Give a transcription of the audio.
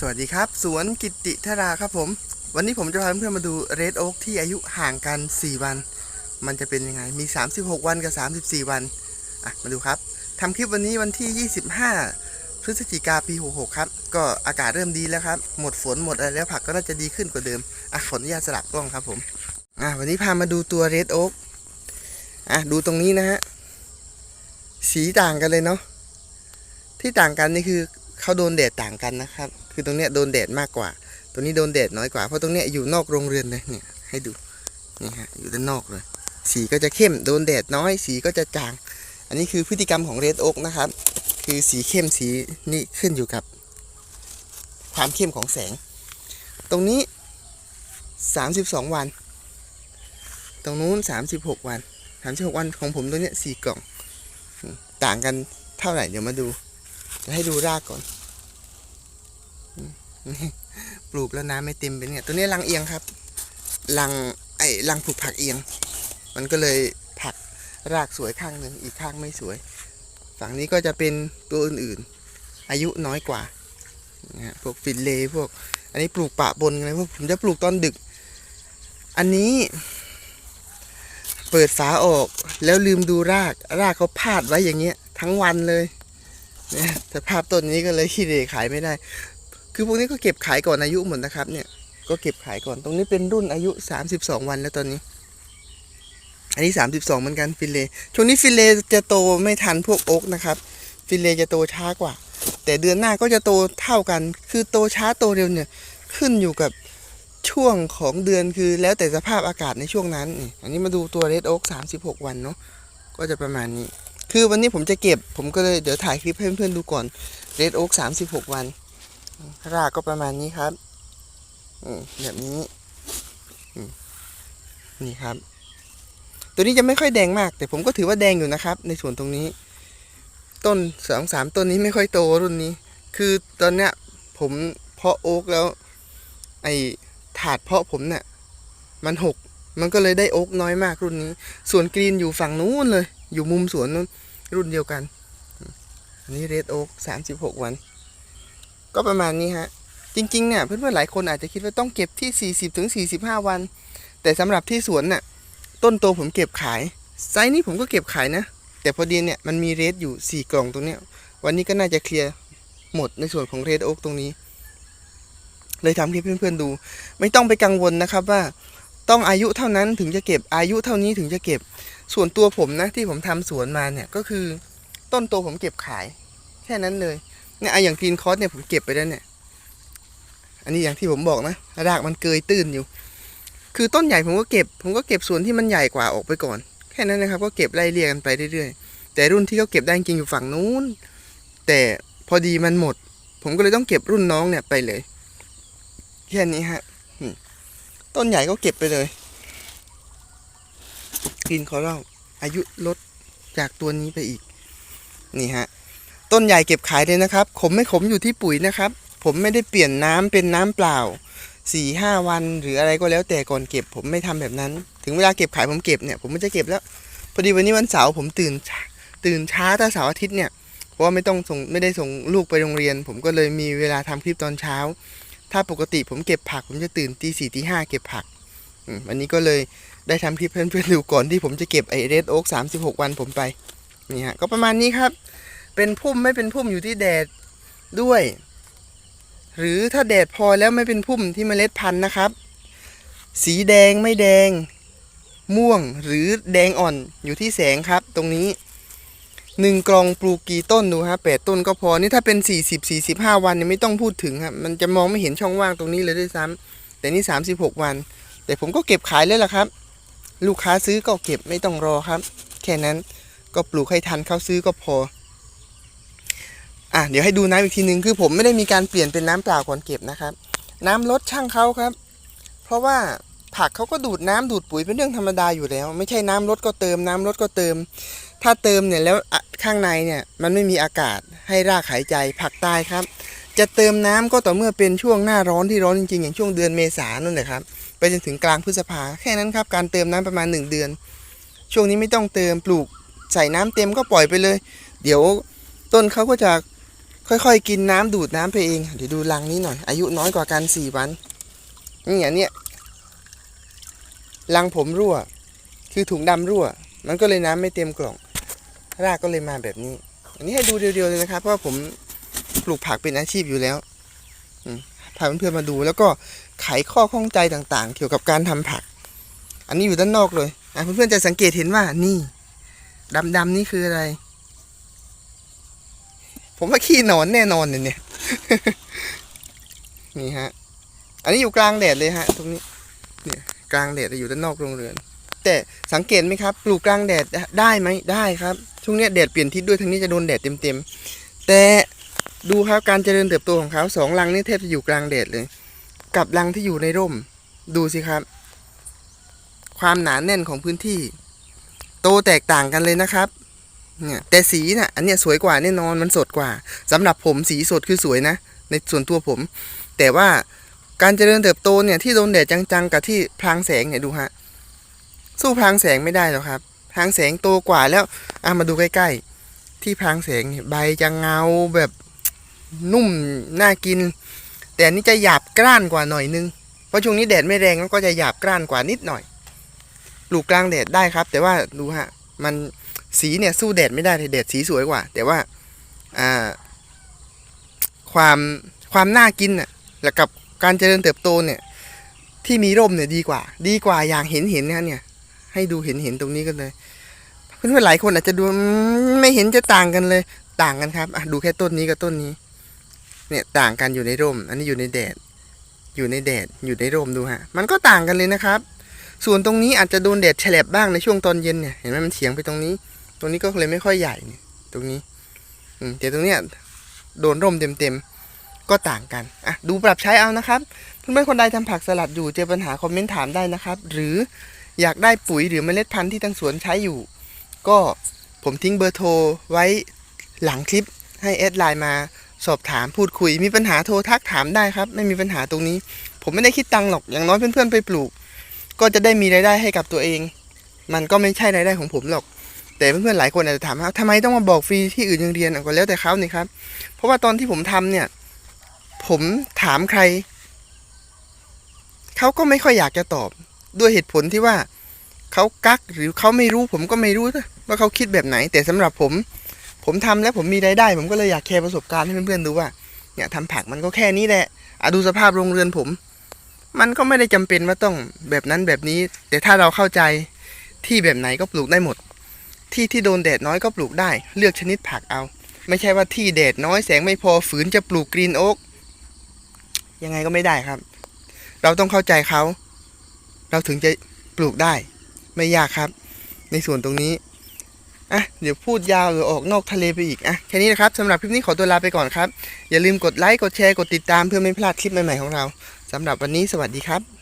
สวัสดีครับ สวนกิติธราครับผม วันนี้ผมจะพาเพื่อนๆมาดูเรดโอ๊กที่อายุห่างกัน 4 วัน มันจะเป็นยังไงมี 36 วันกับ 34 วันอะมาดูครับทำคลิปวันนี้วันที่ 25 พฤศจิกาปี 66 ครับ ก็อากาศเริ่มดีแล้วครับ หมดฝนหมดอะไรแล้วผักก็น่าจะดีขึ้นกว่าเดิมอะขออนุญาตสลับกล้องครับผมอะวันนี้พามาดูตัวเรดโอ๊กอะดูตรงนี้นะฮะสีต่างกันเลยเนาะที่ต่างกันนี่คือเขาโดนแดดต่างกันนะครับ คือตรงเนี้ยโดนแดดมากกว่าตรงนี้โดนแดดน้อยกว่า เพราะตรงเนี้ยอยู่นอกโรงเรือนเลยเนี่ยให้ดูนี่ฮะอยู่ด้านนอกเลย สีก็จะเข้มโดนแดดน้อย สีก็จะจาง อันนี้คือพฤติกรรมของเรดโอ๊กนะครับ คือสีเข้มสีนี่ขึ้นอยู่กับ ความเข้มของแสง ตรงนี้ 32 วัน ตรงนู้น 36 วัน36วันของผมตรงเนี้ยสี่กล่อง ต่างกันเท่าไหร่เดี๋ยวมาดู จะให้ดูรากก่อน ปลูกแล้วน้ำไม่เต็มเป็นเนี่ยตัวนี้รังเอียงครับรังไอ้รังปลูกผักเอียง มันก็เลยผักรากสวยข้างหนึ่งอีกข้างไม่สวย ฝั่งนี้ก็จะเป็นตัวอื่นๆ อายุน้อยกว่านะฮะพวกฟินเลย์พวก อันนี้ปลูกปะบนอะไรพวกผมจะปลูกตอนดึก อันนี้ เปิดฝาออกแล้วลืมดูราก รากเขาพาดไว้อย่างเงี้ย ทั้งวันเลยเนี่ยสภาพต้นนี้ก็เลยขี้เหร่ขายไม่ได้ คือพวกนี้ก็เก็บขายก่อนอายุหมดนะครับเนี่ย ก็เก็บขายก่อน ตรงนี้เป็นรุ่นอายุ 32 วันแล้วตอนนี้ อันนี้ 32เหมือนกันฟิเล ช่วงนี้ฟิเลจะโตไม่ทันพวกโอ๊กนะครับ ฟิเลจะโตช้ากว่า แต่เดือนหน้าก็จะโตเท่ากัน คือโตช้าโตเร็วเนี่ยขึ้นอยู่กับช่วงของเดือนคือแล้วแต่สภาพอากาศในช่วงนั้น อันนี้มาดูตัวเรดโอ๊ก36วันเนาะ ก็จะประมาณนี้ คือวันนี้ผมจะเก็บ ผมก็เลยเดี๋ยวถ่ายคลิปให้เพื่อนๆดูก่อน เรดโอ๊ก36วัน รากก็ประมาณนี้ครับแบบนี้ นี่ครับ ตัวนี้จะไม่ค่อยแดงมาก แต่ผมก็ถือว่าแดงอยู่นะครับ ในส่วนตรงนี้ ต้นสองสามต้นนี้ไม่ค่อยโตรุ่นนี้ คือตอนเนี้ย ผมเพาะโอ๊กแล้ว ไอถาดเพาะผมเนี่ยมันหกมันก็เลยได้โอ๊กน้อยมากรุ่นนี้ ส่วนกรีนอยู่ฝั่งนู้นเลย อยู่มุมสวนนู้นรุ่นเดียวกัน อันนี้เรดโอ๊กสามสิบหกวัน ก็ประมาณนี้ฮะ จริงๆเนี่ยเพื่อนๆหลายคนอาจจะคิดว่าต้องเก็บที่ 40ถึง45 วัน แต่สำหรับที่สวนน่ะต้นโตผมเก็บขายไซส์นี้ผมก็เก็บขายนะ แต่พอดีเนี่ยมันมีเรดอยู่ 4 กล่องตรงเนี้ยวันนี้ก็น่าจะเคลียร์หมดในส่วนของเรดโอ๊กตรงนี้ เลยทำให้เพื่อนๆดู ไม่ต้องไปกังวลนะครับว่าต้องอายุเท่านั้นถึงจะเก็บอายุเท่านี้ถึงจะเก็บ ส่วนตัวผมนะที่ผมทำสวนมาเนี่ยก็คือ ต้นโตผมเก็บขาย แค่นั้นเลย เนี่ยไออย่างกรีนคอสเนี่ยผมเก็บไปแล้วเนี่ย อันนี้อย่างที่ผมบอกนะรากมันเกยตื้นอยู่ คือต้นใหญ่ผมก็เก็บ ผมก็เก็บส่วนที่มันใหญ่กว่าออกไปก่อน แค่นั้นนะครับ ก็เก็บไล่เรียงกันไปเรื่อยๆ แต่รุ่นที่เขาเก็บได้จริงอยู่ฝั่งนู้น แต่พอดีมันหมด ผมก็เลยต้องเก็บรุ่นน้องเนี่ยไปเลย แค่นี้ฮะต้นใหญ่ก็เก็บไปเลยกรีนคอรัลอายุลดจากตัวนี้ไปอีก นี่ฮะ ต้นใหญ่เก็บขายเลยนะครับ ขมไม่ขมอยู่ที่ปุ๋ยนะครับ ผมไม่ได้เปลี่ยนน้ำเป็นน้ำเปล่าสี่ห้าวันหรืออะไรก็แล้วแต่ก่อนเก็บ ผมไม่ทำแบบนั้น ถึงเวลาเก็บขายผมเก็บเนี่ยผมไม่จะเก็บแล้วพอดีวันนี้วันเสาร์ผมตื่นตื่นช้าถ้าเสาร์อาทิตย์เนี่ยเพราะว่าไม่ต้องส่งไม่ได้ส่งลูกไปโรงเรียน ผมก็เลยมีเวลาทำคลิปตอนเช้า ถ้าปกติผมเก็บผัก ผมจะตื่นตีสี่ตีห้าเก็บผักวันนี้ก็เลยได้ทำคลิปเพื่อนๆดูก่อนที่ผมจะเก็บไอเรดโอ๊กสามสิบหกวันผมไปนี่ฮะก็ประมาณนี้ครับ เป็นพุ่มไม่เป็นพุ่มอยู่ที่แดดด้วย หรือถ้าแดดพอแล้วไม่เป็นพุ่มที่เมล็ดพันธุ์นะครับ สีแดงไม่แดง ม่วงหรือแดงอ่อนอยู่ที่แสงครับ ตรงนี้หนึ่งกล่องปลูกกี่ต้นดูฮะแปดต้นก็พอนี่ถ้าเป็นสี่สิบสี่สิบห้าวันเนี่ยไม่ต้องพูดถึงครับมันจะมองไม่เห็นช่องว่างตรงนี้เลยด้วยซ้ำแต่นี่สามสิบหกวัน แต่ผมก็เก็บขายเลยล่ะครับ ลูกค้าซื้อก็เก็บไม่ต้องรอครับ แค่นั้นก็ปลูกให้ทันเขาซื้อก็พอ อะเดี๋ยวให้ดูน้ำอีกทีหนึ่งคือผมไม่ได้มีการเปลี่ยนเป็นน้ำเปล่าก่อนเก็บนะครับ น้ำลดช่างเขาครับ เพราะว่าผักเขาก็ดูดน้ำดูดปุ๋ยเป็นเรื่องธรรมดาอยู่แล้ว ไม่ใช่น้ำลดก็เติมน้ำลดก็เติม ถ้าเติมเนี่ยแล้วข้างในเนี่ยมันไม่มีอากาศให้รากหายใจผักตายครับ จะเติมน้ำก็ต่อเมื่อเป็นช่วงหน้าร้อนที่ร้อนจริงๆ อย่างช่วงเดือนเมษายนนั่นแหละครับไปจนถึงกลางพฤษภาแค่นั้นครับการเติมน้ำประมาณ 1 เดือน ช่วงนี้ไม่ต้องเติมปลูกใส่น้ำเต็มก็ปล่อยไปเลย เดี๋ยวต้นเขาก็จะ ค่อยๆ กินน้ำดูดน้ำไปเอง เดี๋ยวดูรังนี้หน่อย อายุน้อยกว่ากันสี่วัน นี่อันเนี้ยรังผมรั่ว คือถุงดำรั่ว มันก็เลยน้ำไม่เต็มกล่อง รากก็เลยมาแบบนี้ อันนี้ให้ดูเดียวๆเลยนะครับ เพราะผมปลูกผักเป็นอาชีพอยู่แล้วอืมพาเพื่อนๆมาดู แล้วก็ไขข้อข้องใจต่างๆ เกี่ยวกับการทำผัก อันนี้อยู่ด้านนอกเลยเพื่อนๆจะสังเกตเห็นว่านี่ดำๆนี่คืออะไร ผมว่าขี้นอนแน่นอนเนี่ยเนี่ย นี่ฮะ อันนี้อยู่กลางแดดเลยฮะ ตรงนี้ เนี่ย กลางแดดอยู่ด้านนอกโรงเรือน แต่สังเกตไหมครับ ปลูกกลางแดดได้ไหมได้ครับ ช่วงเนี้ยแดดเปลี่ยนทิศด้วยทางนี้จะโดนแดดเต็มๆ แต่ดูครับการเจริญเติบโตของเขาสองรังนี่แทบจะอยู่กลางแดดเลย กับรังที่อยู่ในร่ม ดูสิครับ ความหนาแน่นของพื้นที่ โตแตกต่างกันเลยนะครับ เนี่ยแต่สีน่ะอันเนี้ยสวยกว่าแน่นอนมันสดกว่าสำหรับผมสีสดคือสวยนะ ในส่วนตัวผม แต่ว่าการเจริญเติบโตเนี่ยที่โดนแดดจังๆ กับที่พลางแสงเนี่ยดูฮะสู้พลางแสงไม่ได้หรอกครับพลางแสงโตกว่าแล้วอะมาดูใกล้ๆ ที่พลางแสงเนี่ยใบจะเงาแบบนุ่มน่ากิน แต่นนี้จะหยาบกร้านกว่าหน่อยนึงเพราะช่วงนี้แดดไม่แรงแล้วก็จะหยาบกร้านกว่านิดหน่อยปลูกกลางแดดได้ครับ แต่ว่าดูฮะมัน สีเนี่ยสู้แดดไม่ได้เลยแดดสีสวยกว่า แต่ว่าอ่าความความน่ากินน่ะแล้วกับการเจริญเติบโตเนี่ยที่มีร่มเนี่ยดีกว่า ดีกว่าอย่างเห็นเห็นนะเนี่ย ให้ดูเห็นเห็นตรงนี้กันเลยเพื่อนๆหลายคนอาจจะดูไม่เห็นจะต่างกันเลยต่างกันครับอะดูแค่ต้นนี้กับต้นนี้ เนี่ยต่างกันอยู่ในร่ม อันนี้อยู่ในแดด อยู่ในแดดอยู่ในร่มดูฮะ มันก็ต่างกันเลยนะครับ ส่วนตรงนี้อาจจะโดนแดดแฉลบบ้างในช่วงตอนเย็นเนี่ยเห็นไหมมันเฉียงไปตรงนี้ ตรงนี้ก็เลยไม่ค่อยใหญ่เนี่ยตรงนี้อืมแต่ตรงเนี้ยโดนร่มเต็มๆ ก็ต่างกันอะดูปรับใช้เอานะครับ เพื่อนๆคนใดทำผักสลัดอยู่เจอปัญหาคอมเมนต์ถามได้นะครับ หรืออยากได้ปุ๋ยหรือเมล็ดพันธุ์ที่ทางสวนใช้อยู่ ก็ผมทิ้งเบอร์โทรไว้หลังคลิปให้แอดไลน์มาสอบถามพูดคุย มีปัญหาโทรทักถามได้ครับ ไม่มีปัญหาตรงนี้ ผมไม่ได้คิดตังค์หรอกอย่างน้อยเพื่อนๆไปปลูก ก็จะได้มีรายได้ให้กับตัวเอง มันก็ไม่ใช่รายได้ของผมหรอก แต่เพื่อนๆหลายคนอาจจะถามว่าทำไมต้องมาบอกฟรีที่อื่นยังเรียนอะก็แล้วแต่เขานี่ครับ เพราะว่าตอนที่ผมทำเนี่ย ผมถามใครเขาก็ไม่ค่อยอยากจะตอบด้วยเหตุผลที่ว่าเขากักหรือเขาไม่รู้ผมก็ไม่รู้นะว่าเขาคิดแบบไหน แต่สำหรับผม ผมทำแล้วผมมีรายได้ ผมก็เลยอยากแชร์ประสบการณ์ให้เพื่อนๆดูว่าเนี่ยทำผักมันก็แค่นี้แหละอะดูสภาพโรงเรือนผม มันก็ไม่ได้จำเป็นว่าต้องแบบนั้นแบบนี้ แต่ถ้าเราเข้าใจที่แบบไหนก็ปลูกได้หมด ที่ที่โดนแดดน้อยก็ปลูกได้ เลือกชนิดผักเอา ไม่ใช่ว่าที่แดดน้อยแสงไม่พอฝืนจะปลูกกรีนโอ๊กยังไงก็ไม่ได้ครับ เราต้องเข้าใจเขา เราถึงจะปลูกได้ ไม่ยากครับ ในส่วนตรงนี้อะเดี๋ยวพูดยาวหรือออกนอกทะเลไปอีกอะแค่นี้นะครับสำหรับคลิปนี้ขอตัวลาไปก่อนครับ อย่าลืมกดไลค์กดแชร์กดติดตามเพื่อไม่พลาดคลิปใหม่ๆของเราสำหรับวันนี้สวัสดีครับ